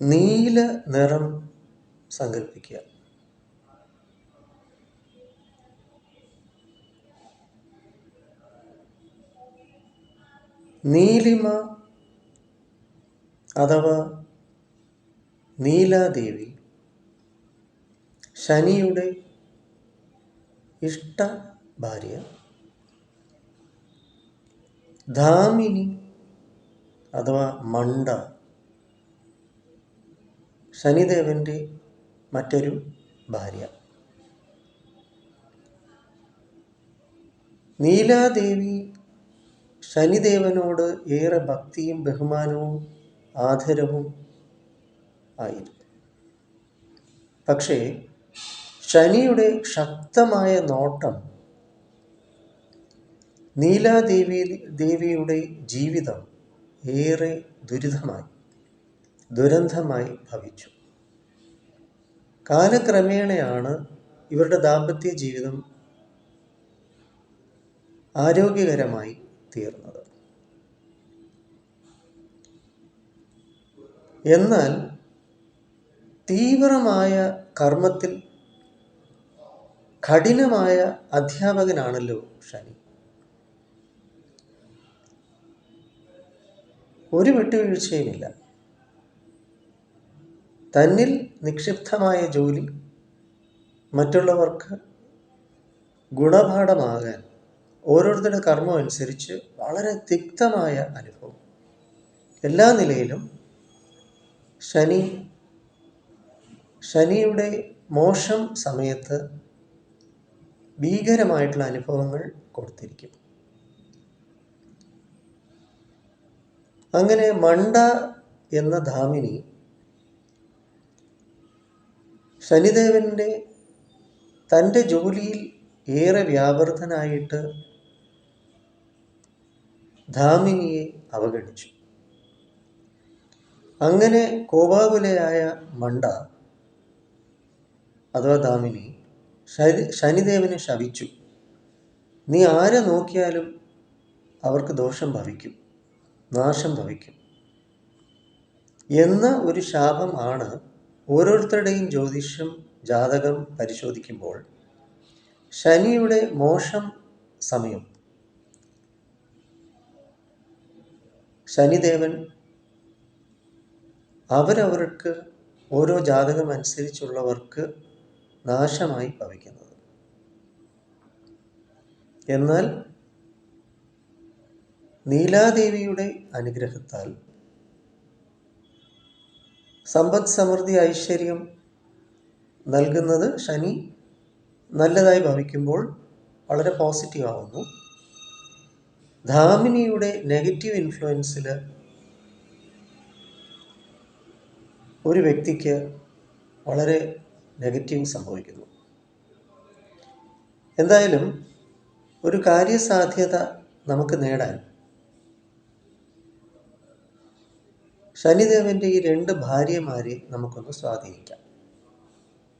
നീല നിറം സങ്കല്പിക്കുക. നീലിമ അഥവാ നീലാദേവി ശനിയുടെ ഇഷ്ട ഭാര്യ. ധാമിനി അഥവാ മണ്ട ശനിദേവന്റെ മറ്റൊരു ഭാര്യ. നീലാദേവി ശനിദേവനോട് ഏറെ ഭക്തിയും ബഹുമാനവും ആദരവും ആയിരുന്നു. പക്ഷേ ശനിയുടെ ശക്തമായ നോട്ടം നീലാദേവി ദേവിയുടെ ജീവിതം ഏറെ ദുരിതമായി. ദുരന്തമായി ഭവിച്ചു. കാലക്രമേണയാണ് ഇവരുടെ ദാമ്പത്യ ജീവിതം ആരോഗ്യകരമായി തീർന്നത്. എന്നാൽ തീവ്രമായ കർമ്മത്തിൽ കഠിനമായ അധ്യാപകനാണല്ലോ ശനി. ഒരു വിട്ടുവീഴ്ചയുമില്ല. തന്നിൽ നിക്ഷിപ്തമായ ജോലി മറ്റുള്ളവർക്ക് ഗുണപാഠമാകാൻ ഓരോരുത്തരുടെ കർമ്മം അനുസരിച്ച് വളരെ തിക്തമായ അനുഭവം. എല്ലാ നിലയിലും ശനി ശനിയുടെ മോശം സമയത്ത് ഭീകരമായിട്ടുള്ള അനുഭവങ്ങൾ കൊടുത്തിരിക്കും. അങ്ങനെ മണ്ട എന്ന ധാമിനി ശനിദേവന്റെ തന്റെ ജോലിയിൽ ഏറെ വ്യാപൃതനായിട്ട് ധാമിനിയെ അവഗണിച്ചു. അങ്ങനെ കോപാകുലയായ മണ്ട അഥവാ ധാമിനി ശനി ശനിദേവനെ ശവിച്ചു. നീ ആരെ നോക്കിയാലും അവർക്ക് ദോഷം ഭവിക്കും നാശം ഭവിക്കും. എന്ന ഒരു ശാപം ആണ് ഓരോരുത്തരുടെയും ജ്യോതിഷം ജാതകം പരിശോധിക്കുമ്പോൾ ശനിയുടെ മോശം സമയം. ശനിദേവൻ അവരവർക്ക് ഓരോ ജാതകം അനുസരിച്ചുള്ളവർക്ക് നാശമായി ഭവിക്കുന്നത്. എന്നാൽ നീലാദേവിയുടെ അനുഗ്രഹത്താൽ സമ്പദ് സമൃദ്ധി ഐശ്വര്യം നൽകുന്നത് ശനി നല്ലതായി ഭവിക്കുമ്പോൾ വളരെ പോസിറ്റീവ് ആവുന്നു. ധാമിനിയുടെ നെഗറ്റീവ് ഇൻഫ്ലുവൻസിൽ ഒരു വ്യക്തിക്ക് വളരെ നെഗറ്റീവ് സംഭവിക്കുന്നു. എന്തായാലും ഒരു കാര്യസാധ്യത നമുക്ക് നേടാൻ ശനിദേവന്റെ ഈ രണ്ട് ഭാര്യമാരെ നമുക്കൊന്ന് സ്വാധീനിക്കാം.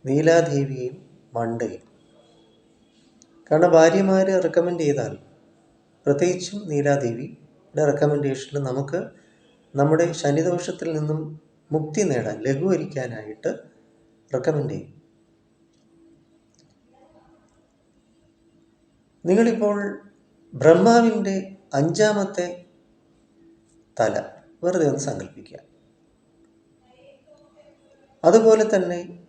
നീലാദേവിയെയും മണ്ടയും. കാരണം ഭാര്യമാരെ റെക്കമെൻഡ് ചെയ്താൽ പ്രത്യേകിച്ചും നീലാദേവിയുടെ റെക്കമെൻഡേഷനിൽ നമുക്ക് നമ്മുടെ ശനിദോഷത്തിൽ നിന്നും മുക്തി നേടാൻ ലഘൂകരിക്കാനായിട്ട് റെക്കമെൻഡ് ചെയ്യും. നിങ്ങളിപ്പോൾ ബ്രഹ്മാവിന്റെ അഞ്ചാമത്തെ തല വെറുതെ ഒന്ന് സങ്കല്പിക്കുക അതുപോലെ തന്നെ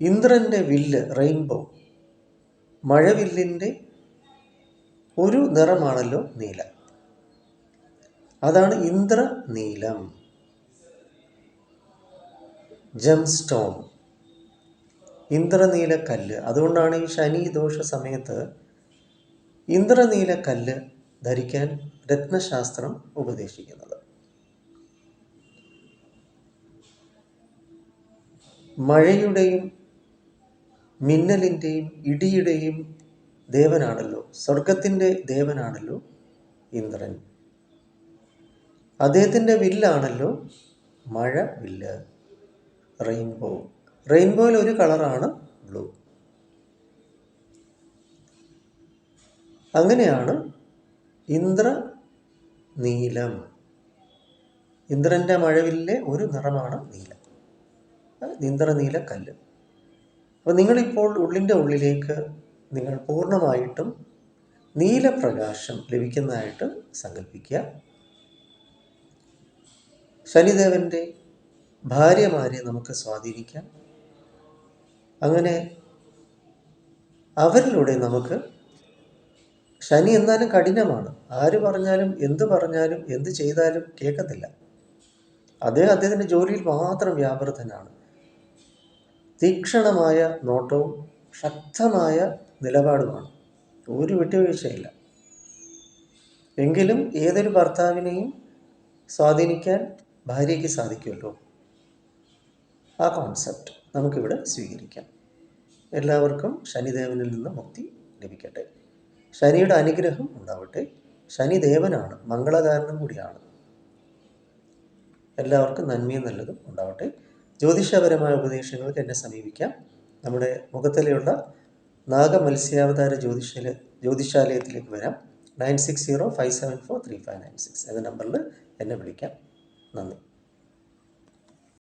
ഇന്ദ്രന്റെ വില്ല് റെയിൻബോ മഴവില്ലിന്റെ ഒരു നിറമാണല്ലോ നീല. അതാണ് ഇന്ദ്ര നീലം. ജം സ്റ്റോൺ ഇന്ദ്രനീല കല്ല്. അതുകൊണ്ടാണ് ഈ ശനി ദോഷ സമയത്ത് ഇന്ദ്രനീല കല്ല് ധരിക്കാൻ രത്നശാസ്ത്രം ഉപദേശിക്കുന്നത്. മഴയുടെയും മിന്നലിന്റെയും ഇടിയുടെയും ദേവനാണല്ലോ. സ്വർഗത്തിന്റെ ദേവനാണല്ലോ ഇന്ദ്രൻ. അദ്ദേഹത്തിന്റെ വില്ലാണല്ലോ മഴ വില്ല്. റെയിൻബോ. റെയിൻബോയിൽ ഒരു കളറാണ് ബ്ലൂ. അങ്ങനെയാണ് ഇന്ദ്ര നീലം. ഇന്ദ്രന്റെ മഴവില്ലെ ഒരു നിറമാണ് നീല. ഇന്ദ്രനീല കല്ല് അപ്പോൾ നിങ്ങളിപ്പോൾ ഉള്ളിന്റെ ഉള്ളിലേക്ക് നിങ്ങൾ പൂർണമായിട്ടും നീലപ്രകാശം ലഭിക്കുന്നതായിട്ട് സങ്കല്പിക്കുക. ശനിദേവന്റെ ഭാര്യമാരെ നമുക്ക് സ്വാധീനിക്കാം. അങ്ങനെ അവരിലൂടെ നമുക്ക് ശനി എന്നാലും കഠിനമാണ്. ആര് പറഞ്ഞാലും എന്ത് പറഞ്ഞാലും എന്ത് ചെയ്താലും കേൾക്കത്തില്ല. അദ്ദേഹം അദ്ദേഹത്തിന്റെ ജോലിയിൽ മാത്രം വ്യാപൃതനാണ്. തീക്ഷണമായ നോട്ടവും ശക്തമായ നിലപാടുമാണ്. ഒരു വിട്ടുവീഴ്ചയില്ല. എങ്കിലും ഏതൊരു ഭർത്താവിനെയും സ്വാധീനിക്കാൻ ഭാര്യയ്ക്ക് സാധിക്കുമല്ലോ? ആ കോൺസെപ്റ്റ് നമുക്കിവിടെ സ്വീകരിക്കാം. എല്ലാവർക്കും ശനിദേവനിൽ നിന്ന് മുക്തി ലഭിക്കട്ടെ. ശനിയുടെ അനുഗ്രഹം ഉണ്ടാവട്ടെ. ശനിദേവനാണ് മംഗളകാരനും കൂടിയാണ്. എല്ലാവർക്കും നന്മയും നല്ലതും ഉണ്ടാവട്ടെ. ജ്യോതിഷപരമായ ഉപദേശങ്ങൾക്ക് എന്നെ സമീപിക്കാം. നമ്മുടെ മുഖത്തിലുള്ള നാഗമത്സ്യാവതാര ജ്യോതിഷ ജ്യോതിഷാലയത്തിലേക്ക് വരാം. Nine six zero five seven four three five nine six എന്ന നമ്പറിൽ എന്നെ വിളിക്കാം. നന്ദി.